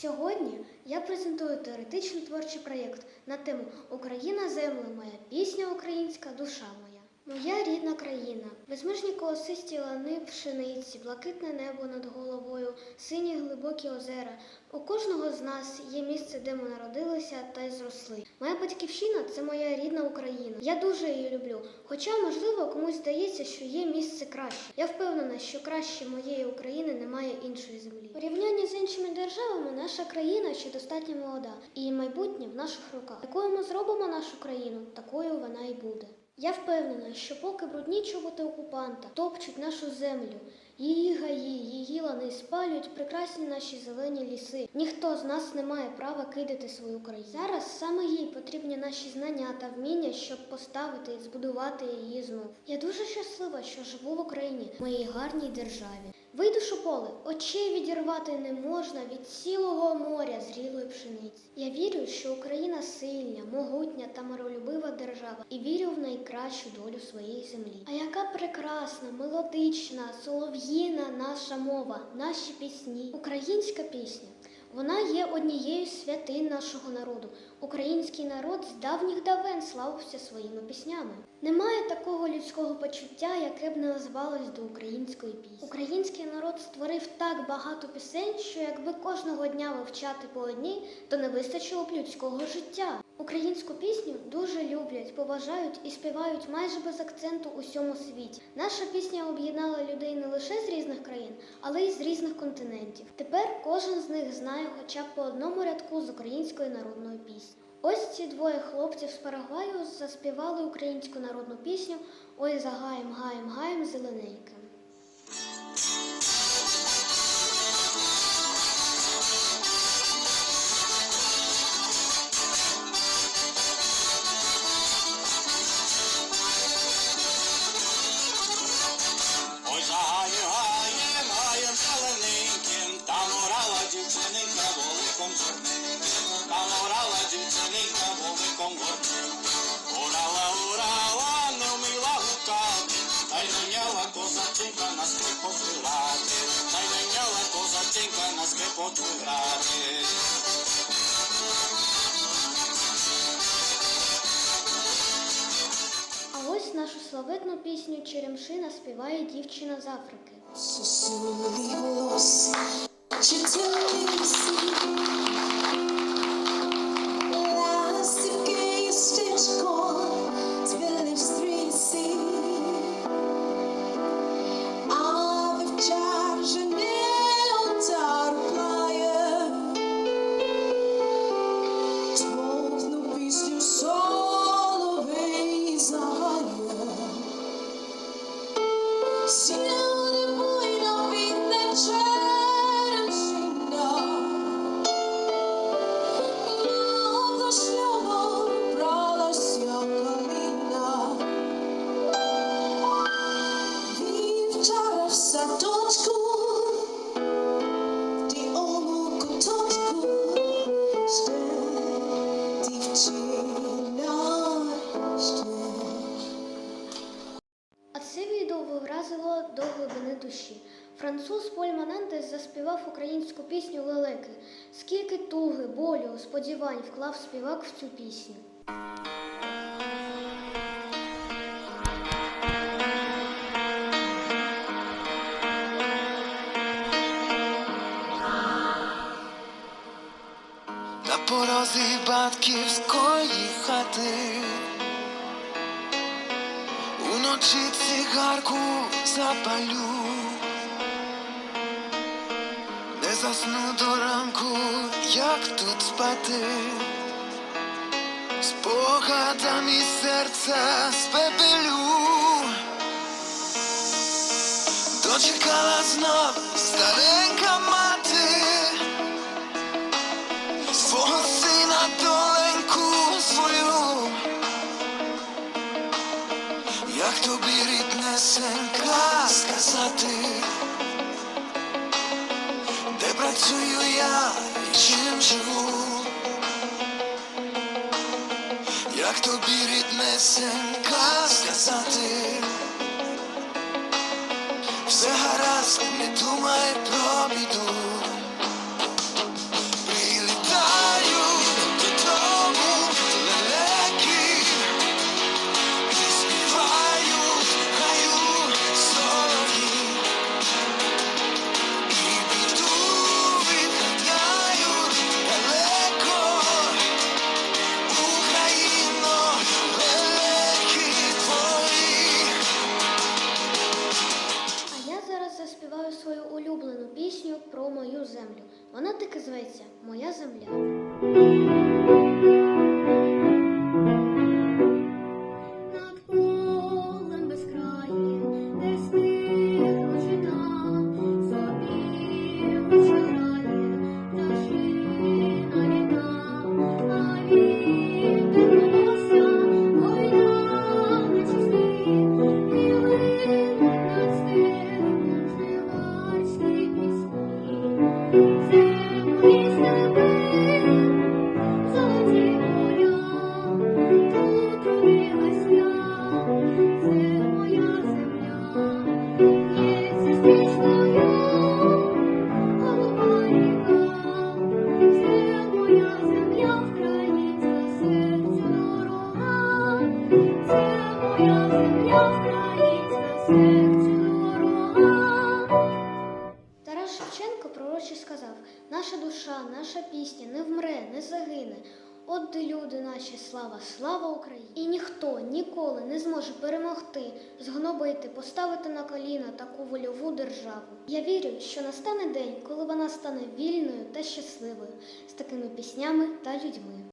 Сьогодні я презентую теоретичний творчий проєкт на тему Україна земля моя, пісня українська, душа моя. Моя рідна країна, безмежні колосисті лани пшениці, блакитне небо над головою, сині глибокі озера. У кожного з нас є місце, де ми народилися та й зросли. Моя батьківщина це моя рідна Україна. Я дуже її люблю. Хоча, можливо, комусь здається, що є місце краще. Я впевнена, що краще моєї України немає іншої землі. У порівнянні з іншими державами наша країна ще достатньо молода, і майбутнє в наших руках. Якою ми зробимо нашу країну, такою вона і буде. Я впевнена, що поки брудні чоботи окупанта топчуть нашу землю, її гаї, її лани спалюють прекрасні наші зелені ліси. Ніхто з нас не має права кидати свою країну. Зараз саме їй потрібні наші знання та вміння, щоб поставити і збудувати її знов. Я дуже щаслива, що живу в Україні, в моїй гарній державі. Вийдеш у поле, очей відірвати не можна від цілого моря зрілої пшениці. Я вірю, що Україна сильна, могутня та миролюбива держава, і вірю в найкращу долю своєї землі. А яка прекрасна, мелодична, солов'їна наша мова, наші пісні, українська пісня. Вона є однією з святин нашого народу. Український народ з давніх давен славився своїми піснями. Немає такого людського почуття, яке б не назвалось до української пісні. Український народ створив так багато пісень, що якби кожного дня вивчати по одній, то не вистачило б людського життя. Українську пісню дуже люблять, поважають і співають майже без акценту у всьому світі. Наша пісня об'єднала людей не лише з різних країн, але й з різних континентів. Тепер кожен з них знає хоча б по одному рядку з української народної пісні. Ось ці двоє хлопців з Парагваю заспівали українську народну пісню Ой за гаєм, гаєм, гаєм не вміла гукати, та й наняла козаченька на скрипочку грати, та й наняла козаченька на скрипочку грати. А ось нашу славетну пісню Черемшина співає дівчина з Африки. Сусулі волосся, чертові А це відео вразило до глибини душі. Француз Поль Манендес заспівав українську пісню Лелеки. Скільки туги, болю, сподівань вклав співак в цю пісню. На порозі батьківської хати, уночі цигарку запалю, засну до ранку, як тут спати, спогадами серця спепелю, дочекала знов старенька мати. Свого сина доленьку свою, як тобі ріднесенька сказати, працюю я і чим живу, як тобі ріднесенька сказати, все гаразд, не думай про біду. Над Тарас Шевченко пророче сказав: наша душа, наша пісня не вмре, не загине. От де люди наші, слава, слава Україні! І ніхто ніколи не зможе перемогти, згнобити, поставити на коліна таку вольову державу. Я вірю, що настане день, коли вона стане вільною та щасливою з такими піснями та людьми.